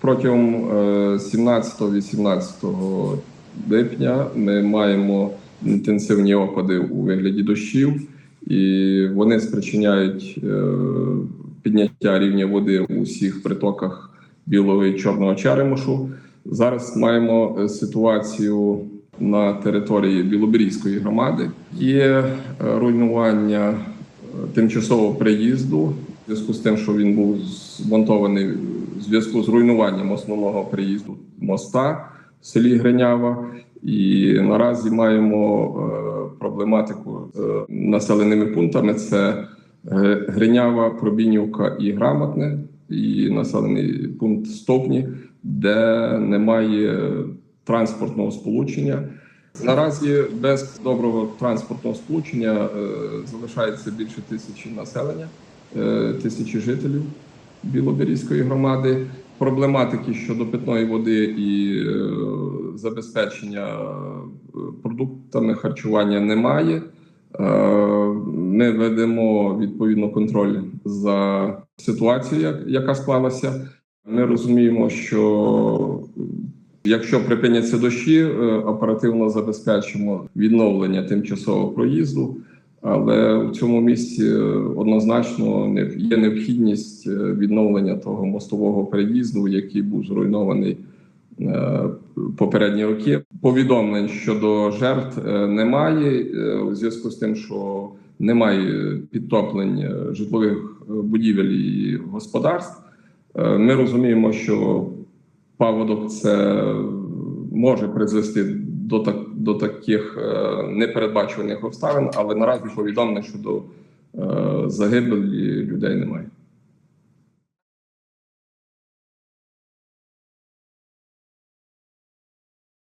Протягом е, 17-18 липня ми маємо інтенсивні опади у вигляді дощів, і вони спричиняють е, підняття рівня води у всіх притоках білого і чорного черемошу. Зараз маємо е, ситуацію на території Білоберізької громади. Є е, руйнування е, тимчасового приїзду в зв'язку з тим, що він був змонтований в зв'язку з руйнуванням основного приїзду моста в селі Гринява. І наразі маємо е, проблематику з е, населеними пунктами: це е, Гринява, Пробінівка і Грамотне, і населений пункт Стопні, де немає транспортного сполучення. Наразі без доброго транспортного сполучення залишається більше тисячі населення, тисячі жителів Білоберізької громади. Проблематики щодо питної води і е, забезпечення е, продуктами харчування немає. Е, Ми ведемо відповідно контроль за ситуацією, яка склалася. Ми розуміємо, що Якщо припиняться дощі, е, оперативно забезпечимо відновлення тимчасового проїзду, але в цьому місці е, однозначно є необхідність е, відновлення того мостового переїзду, який був зруйнований е, попередні роки. Повідомлень щодо жертв немає у зв'язку з тим, що немає підтоплень житлових будівель і господарств. Ми розуміємо, що паводок це може призвести до так до таких е, непередбачуваних обставин, але наразі повідомлено щодо е, загибелі людей немає.